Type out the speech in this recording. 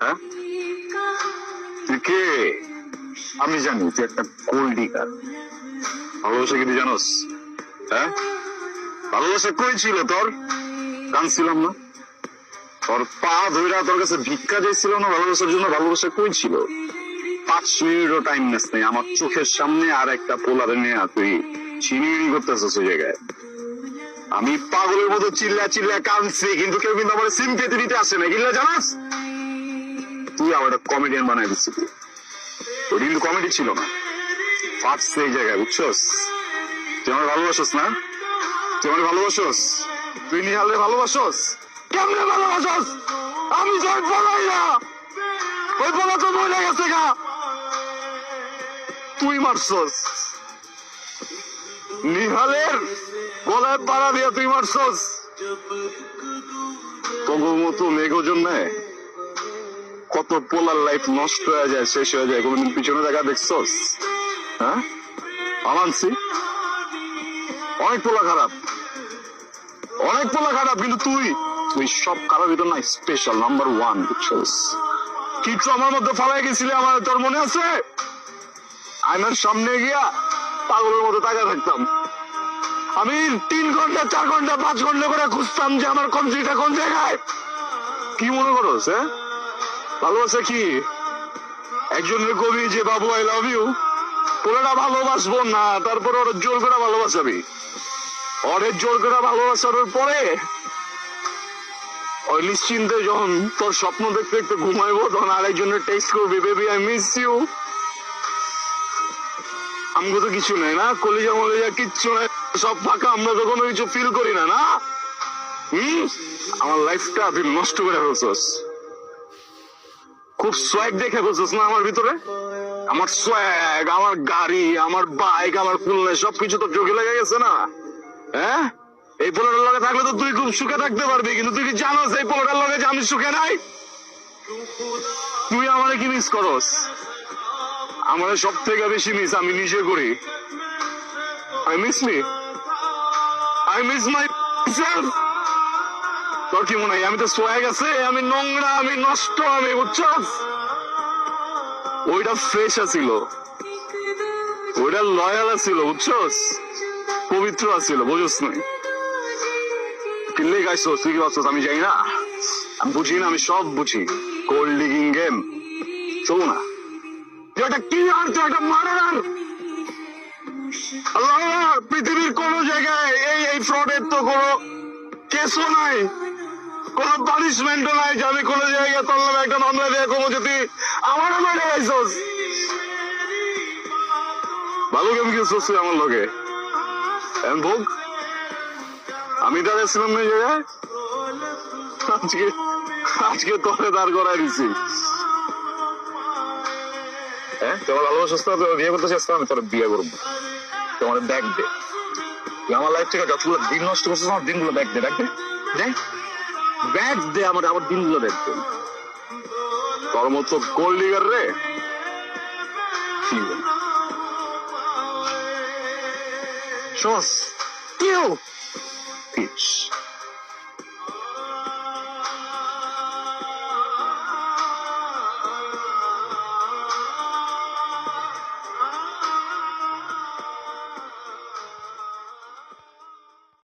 হ্যাঁ? আমি জানি, তুই একটা কি তুই জানোস? হ্যাঁ? ভালোবাসা কই ছিল তোর? কানছিলাম না। তোর পা ধইরা তোর কাছে ভিক্ষা চাইছিল না ভালোবাসার জন্য? ভালোবাসা কই ছিল? পাঁচ মিনিটও টাইম নেস নেই। আমার চোখের সামনে আর একটা পোলারে নিয়ে তুই চিনিমিনি করতেছিস ওই জায়গায়। আমি পাগলের মতো চিল্লা চিল্লা কাঁদছি, কিন্তু কেউ কিন্তু আমার সিম্পেতি দিতে আসে না। কিল্লা জানাস? তুই আমার কমেডিয়ান বানাই দিচ্ছি ওই কিন্তু কমেডি ছিল না। ফাটছে এই জায়গায়, বুঝছস? তুই আমার ভালোবাসস না? তুই আমার ভালোবাসস? তুই নিহালে ভালোবাসস? কেমনে ভালোবাসস? আমি যাই বলাই না। ওই বলা তো মরে গেছে গা। তুই মারছস। নিহালের গলায় পাড়া দিয়ে তুই মারছস। তবুর মতো মেঘো জন্যে কত পোলার লাইফ নষ্ট হয়ে যায়, শেষ হয়ে যায়, কোনোদিন পিছনে দেখা দেখছস? হ্যাঁ? আমানছি অনেক পোলা খারাপ। অনেক পোলা খারাপ, কিন্তু তুই? তুই সব কারোর ভিতর না স্পেশাল নাম্বার ওয়ান বুঝছস? কিছু আমার মধ্যে ফালাই গেছিলে, আমার তোর মনে আছে? আয়নার সামনে গিয়া পাগলের মতো তাকায় থাকতাম। আমি তিন ঘণ্টা, চার ঘণ্টা, পাঁচ ঘণ্টা করে খুঁজতাম যে আমার কমজিটা কোন জায়গায়? কি মনে করোস হ্যাঁ? ভালোবাসা কি? একজনের কবি যে, বাবু আই লাভ ইউ পুরোটা ভালোবাসবো না, তারপর ওর জোর করে ভালোবাসাবি। ওরে জোর করে ভালোবাসানোর পরে, ওই নিশ্চিন্তে যখন তোর স্বপ্ন দেখতে দেখতে ঘুমাইবো, তখন আরেকজনের টেক্সট করবি বেবি আই মিস ইউ আমগো তো কিছু নাই না, কলিজা মলিজা কিচ্ছু নাই, সব ফাঁকা, আমরা তো কোনো কিছু ফিল করি না না? হুম? আমার লাইফটা তুই নষ্ট করে ফেলছস। খুব সোয়াগ দেখে ফেলছস না আমার ভিতরে? আমার সোয়াগ আমার গাড়ি, আমার বাইক আমার ফুলনে সবকিছু তো চোখে লেগে গেছে না? হ্যাঁ? এই পোলোটার লগে থাকলে তো তুই খুব সুখে থাকতে পারবি, কিন্তু তুই কি জানোস এই পোলোটার লগে যে আমি সুখে নাই? তুই আমারে কি মিস করস? আমার সব থেকে বেশি মিস আমি নিজে করি। I miss me I miss myself তোর কি মনে হয়? আমি তো আমি নোংরা, আমি নষ্ট, আমি ওইটা ফ্রেশ ওইটা লয়াল পবিত্র না? গাইছো তুই কি আমি না? আমি বুঝি না, আমি সব বুঝি। কোল্ড ডিগিং গেম চলো না। কি আর, তুই আল্লাহ, পৃথিবীর কোন জায়গায় এই এই ফ্রডের তো কোনো কেসও নাই। পানিশমেন্টও নাই যে আমি কোন জায়গায় একটা মামলা যদি আমারও মেরে ভালো আমার ভোগ, আমি না জায়গায়? আজকে আজকে তোরে দাঁড় করাই দিছি। হ্যাঁ তোমার ভালোবাসা তোর বিয়ে করতে চাস আমি তোর বিয়ে করব। তোমার ব্যাগ দে। আমার লাইফ থেকে যতগুলো দিন নষ্ট করছিস, আমার দিনগুলো ব্যাগ দে ব্যাগ দে দে আমার আমার দিনগুলো ব্যাগ দে তোর মতো লিগার রে। শোস কেউ পিচ